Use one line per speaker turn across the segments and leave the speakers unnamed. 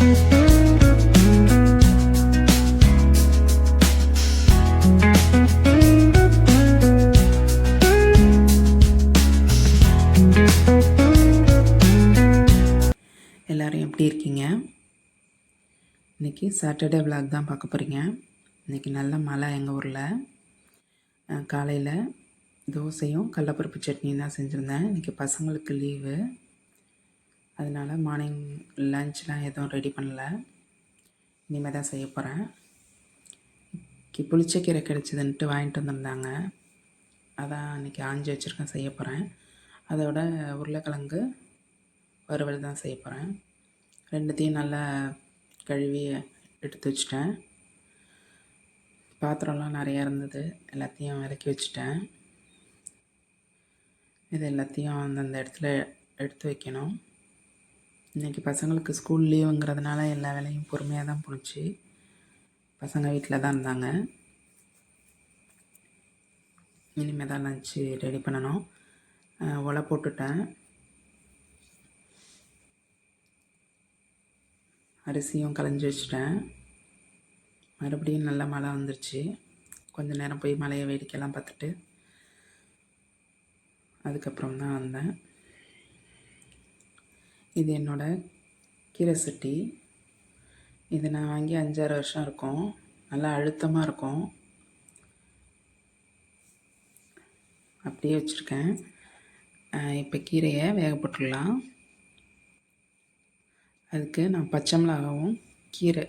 எல்லோரும் எப்படி இருக்கீங்க? இன்றைக்கி சாட்டர்டே விலாக் தான் பார்க்க போகிறீங்க இன்றைக்கி நல்ல மழை எங்கள் ஊரில். காலையில் தோசையும் கடலப்பருப்பு சட்னியும் தான் செஞ்சுருந்தேன். இன்றைக்கி பசங்களுக்கு லீவு அதனால் மார்னிங் லஞ்ச்லாம் எதுவும் ரெடி பண்ணல. இனிமேல் தான் செய்ய போகிறேன் புளிச்சக்கீரை கிடச்சிதுன்ட்டு வாங்கிட்டு வந்திருந்தாங்க. அதான் இன்றைக்கி ஆஞ்சி வச்சுருக்கேன் செய்ய போகிறேன் அதோட உருளைக்கிழங்கு வறுவல் தான் செய்ய போகிறேன் ரெண்டுத்தையும் நல்லா கழுவி எடுத்து வச்சிட்டேன். பாத்திரம்லாம் நிறையா இருந்தது. எல்லாத்தையும் விலக்கி வச்சுட்டேன். இது எல்லாத்தையும் அந்தந்த இடத்துல எடுத்து வைக்கணும். இன்றைக்கி பசங்களுக்கு ஸ்கூல் லீவுங்கிறதுனால எல்லா வேலையும் பொறுமையாக தான் போணுச்சு பசங்க வீட்டில் தான் இருந்தாங்க. இனிமேல் தான் லஞ்சு ரெடி பண்ணணும். ஒலை போட்டுட்டேன். அரிசியும் களைஞ்சி வச்சுட்டேன். மறுபடியும் நல்ல மழை வந்துருச்சு. கொஞ்சம் நேரம் போய் மழையை வேடிக்கையெல்லாம் பார்த்துட்டு அதுக்கப்புறம் தான் வந்தேன். இது என்னோடய கீரை சட்டி. இது நான் வாங்கி அஞ்சாறு வருஷம் இருக்கும். நல்லா அழுத்தமாக இருக்கும். அப்படியே வச்சுருக்கேன். இப்போ கீரையை வேக போட்டுடலாம். அதுக்கு நான் பச்சை மிளகாவும் கீரை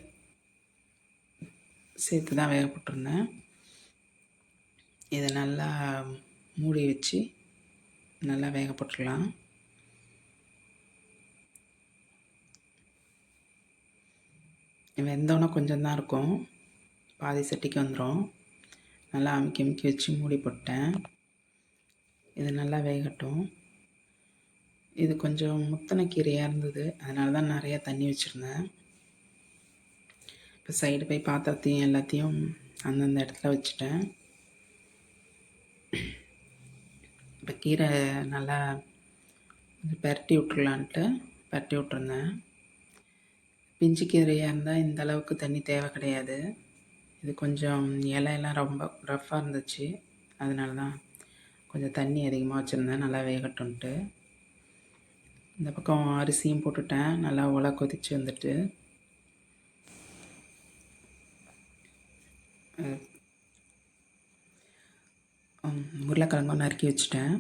சேர்த்து தான் வேக போட்டிருந்தேன். இதை நல்லா மூடி வச்சு நல்லா வேக போட்டுடலாம். வெந்தோன்னே கொஞ்சம் தான் இருக்கும். பாதி சட்டிக்கு வந்துடும் நல்லா அமுக்கி அமுக்கி வச்சு மூடி போட்டேன். இது நல்லா வேகட்டும். இது கொஞ்சம் முத்தனை கீரையாக இருந்தது. அதனால தான் நிறையா தண்ணி வச்சுருந்தேன். இப்போ சைடு போய் பாத்திரத்தையும் எல்லாத்தையும் அந்தந்த இடத்துல வச்சுட்டேன். இப்போ கீரை நல்லா பரட்டி விட்டுருலான்ட்டு பரட்டி விட்ருந்தேன் பிஞ்சு கீரையாக இருந்தால் இந்த அளவுக்கு தண்ணி தேவை கிடையாது. இது கொஞ்சம் இலையெல்லாம் ரொம்ப ரஃப்பாக இருந்துச்சு. அதனால தான் கொஞ்சம் தண்ணி அதிகமாக வச்சுருந்தேன். நல்லா வேகட்டும்ன்ட்டு. இந்த பக்கம் அரிசியும் போட்டுட்டேன். நல்லா உலை கொதித்து வந்துட்டு. உருளைக்கிழங்கும் நறுக்கி வச்சுட்டேன்.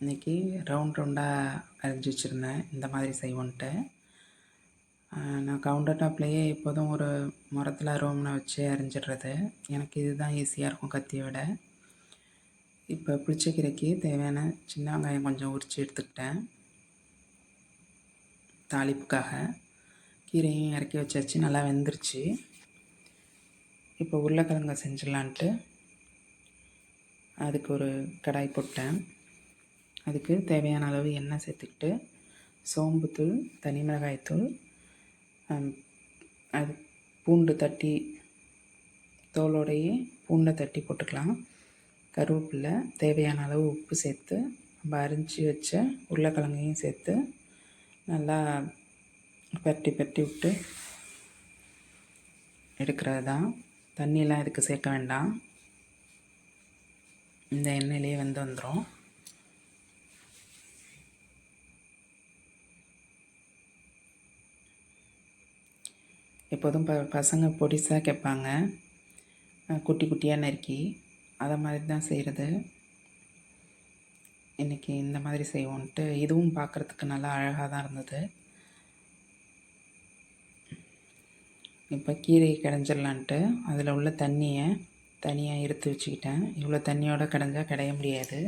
இன்றைக்கி ரவுண்ட் ரவுண்டாக அரைஞ்சி வச்சுருந்தேன். இந்த மாதிரி செய்வோன்ட்டு. நான் கவுண்டர் டாப்லேயே எப்போதும் ஒரு மரத்தில் ரோம்னை வச்சு அரிஞ்சிடுறது எனக்கு இதுதான் ஈஸியாக இருக்கும் கத்தியை விட. இப்போ புளிச்சக்கீரைக்கு தேவையான சின்ன வெங்காயம் கொஞ்சம் உரித்து எடுத்துக்கிட்டேன். தாளிப்புக்காக. கீரையும் இறக்கி வச்சாச்சு நல்லா வெந்துருச்சு. இப்போ உருளைக்கிழங்க செஞ்சிடலான்ட்டு அதுக்கு ஒரு கடாய் போட்டேன். அதுக்கு தேவையான அளவு எண்ணெய் சேர்த்துக்கிட்டு சோம்புத்தூள் தனி மிளகாய்த்தூள் அது பூண்டு தட்டி தோலோடையே பூண்டை தட்டி போட்டுக்கலாம். கருவேப்பில்லை தேவையான அளவு உப்பு சேர்த்து நம்ம அரிஞ்சு வச்ச உருளைக்கிழங்கையும் சேர்த்து நல்லா பரட்டி பரட்டி விட்டு எடுக்கிறது தான் தண்ணியெலாம் இதுக்கு சேர்க்க வேண்டாம். இந்த எண்ணெயிலே வந்து வந்துடும் எப்போதும் ப பசங்க பொடிசாக கேட்பாங்க. குட்டி குட்டியாக நறுக்கி. அதை மாதிரி தான் செய்கிறது இன்றைக்கி இந்த மாதிரி செய்வோன்ட்டு இதுவும் பார்க்குறதுக்கு நல்லா அழகாக தான் இருந்தது. இப்போ கீரை கடைஞ்சிடலான்ட்டு அதில் உள்ள தண்ணியை தனியாக எடுத்து வச்சுக்கிட்டேன். இவ்வளோ தண்ணியோடு கடைஞ்சால் கடைய முடியாது.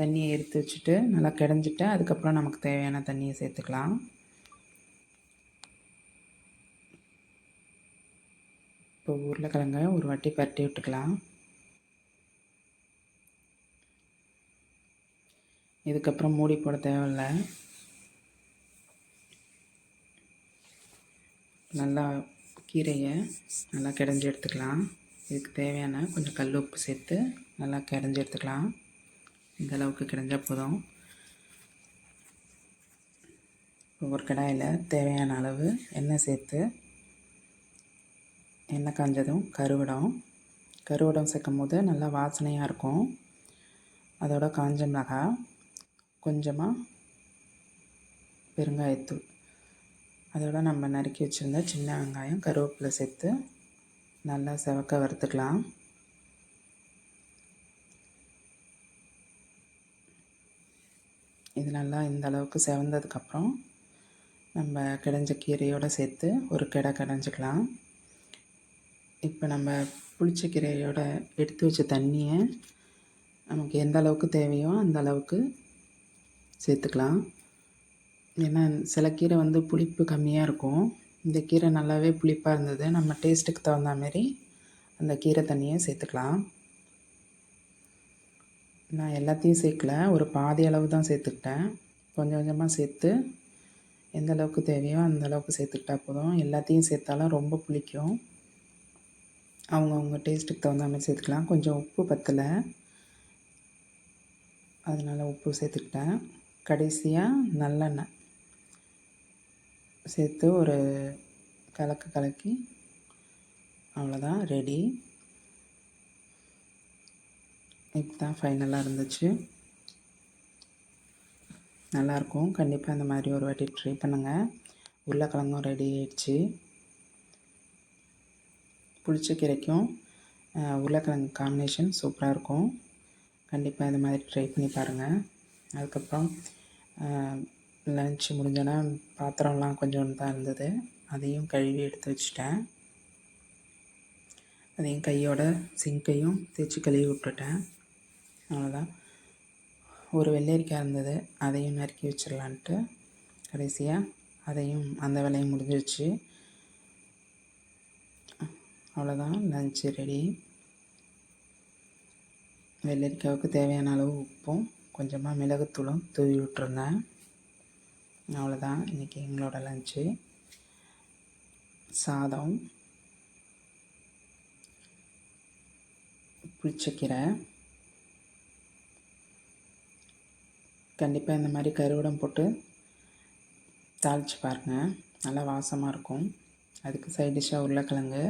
தண்ணியை எடுத்து வச்சுட்டு நல்லா கடைஞ்சிட்டு அதுக்கப்புறம் நமக்கு தேவையான தண்ணியை சேர்த்துக்கலாம். இப்போ உருளைக்கிழங்க ஒரு வாட்டி பரட்டி விட்டுக்கலாம். இதுக்கப்புறம் மூடி போட தேவையில்ல. நல்லா கீரையை நல்லா கிடஞ்சி எடுத்துக்கலாம். இதுக்கு தேவையான கொஞ்சம் கல் உப்பு சேர்த்து நல்லா கிடஞ்சி எடுத்துக்கலாம். இந்த அளவுக்கு கிடஞ்சால் போதும். ஒரு கடாயில் தேவையான அளவு எண்ணெய் சேர்த்து எண்ணெய் காஞ்சதும் கருவடம். கருவடம் சேர்க்கும் போது நல்லா வாசனையாக இருக்கும். அதோட காஞ்ச மிளகாய் கொஞ்சமாக பெருங்காயத்தூள். அதோட நம்ம நறுக்கி வச்சுருந்த சின்ன வெங்காயம் கருவேப்பிலை சேர்த்து நல்லா செவக்க வறுத்துக்கலாம். இது நல்லா இந்த அளவுக்கு செவந்ததுக்கப்புறம் நம்ம கிடைஞ்ச கீரையோடு சேர்த்து ஒரு கிடை கடைஞ்சிக்கலாம். இப்போ நம்ம புளிச்ச கீரையோட எடுத்து வச்ச தண்ணியை நமக்கு எந்த அளவுக்கு தேவையோ அந்த அளவுக்கு சேர்த்துக்கலாம். ஏன்னா சில கீரை வந்து புளிப்பு கம்மியாக இருக்கும். இந்த கீரை நல்லாவே புளிப்பாக இருந்தது. நம்ம டேஸ்ட்டுக்கு தகுந்த மாரி அந்த கீரை தண்ணியை சேர்த்துக்கலாம். நான் எல்லாத்தையும் சேர்க்கல. ஒரு பாதி அளவு தான் சேர்த்துக்கிட்டேன். கொஞ்சம் கொஞ்சமாக சேர்த்து எந்த அளவுக்கு தேவையோ அந்த அளவுக்கு சேர்த்துக்கிட்டா போதும். எல்லாத்தையும் சேர்த்தாலும் ரொம்ப புளிக்கும். அவங்கவுங்க டேஸ்ட்டுக்கு தகுந்த மாதிரி சேர்த்துக்கலாம். கொஞ்சம் உப்பு பற்றலை அதனால் உப்பு சேர்த்துக்கிட்டேன். கடைசியாக நல்லெண்ணெய் சேர்த்து ஒரு கலக்கு கலக்கி அவ்வளோதான் ரெடி இப்போ தான் ஃபைனலாக இருந்துச்சு. நல்லாயிருக்கும் கண்டிப்பாக இந்த மாதிரி ஒரு வாட்டி ட்ரை பண்ணுங்கள் உருளைக்கிழங்கும் ரெடி ஆயிடுச்சு. புளிச்ச கீரைக்கும் உருளைக்கிழங்கு காம்பினேஷன் சூப்பராக இருக்கும். கண்டிப்பாக இந்த மாதிரி ட்ரை பண்ணி பாருங்கள் அதுக்கப்புறம் லன்ச் முடிஞ்சோன்னா பாத்திரம்லாம் கொஞ்சோண்டு தான் இருந்தது. அதையும் கழுவி எடுத்து வச்சுட்டேன். அதையும் கையோட சிங்கையும் தேய்ச்சி கழுவி விட்டுட்டேன். அவ்வளோதான் ஒரு வெள்ளரிக்காய் இருந்தது அதையும் நறுக்கி வச்சிடலான்ட்டு. கடைசியாக அதையும் அந்த வேலையும் முடிஞ்சிருச்சு. அவ்வளோதான் லஞ்சு ரெடி வெள்ளரிக்காவுக்கு தேவையான அளவு உப்பும் கொஞ்சமாக மிளகுத்தூளும் தூவி விட்டுருந்தேன். அவ்வளோதான் இன்றைக்கி எங்களோட லஞ்சு சாதம் புளிச்சக்கீரை கண்டிப்பாக இந்த மாதிரி கருவடம் போட்டு தாளித்து பாருங்கள் நல்லா வாசமாக இருக்கும். அதுக்கு சைட் டிஷ்ஷாக உருளைக்கிழங்கு.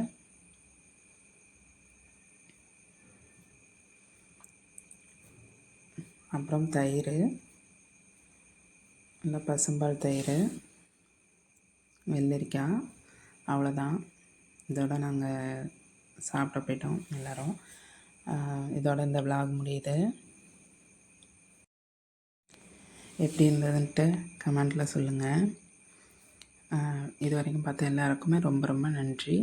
அப்புறம் தயிர் நல்லா பசும்பால் தயிர் வெள்ளரிக்காய் அவ்வளோதான். இதோட நாங்கள் சாப்பிட போயிட்டோம் எல்லோரும். இதோட இந்த விலாக் முடியுது. எப்படி இருந்ததுன்ட்டு கமெண்ட்டில் சொல்லுங்கள் இது வரைக்கும் பார்த்த எல்லாருக்குமே ரொம்ப ரொம்ப நன்றி.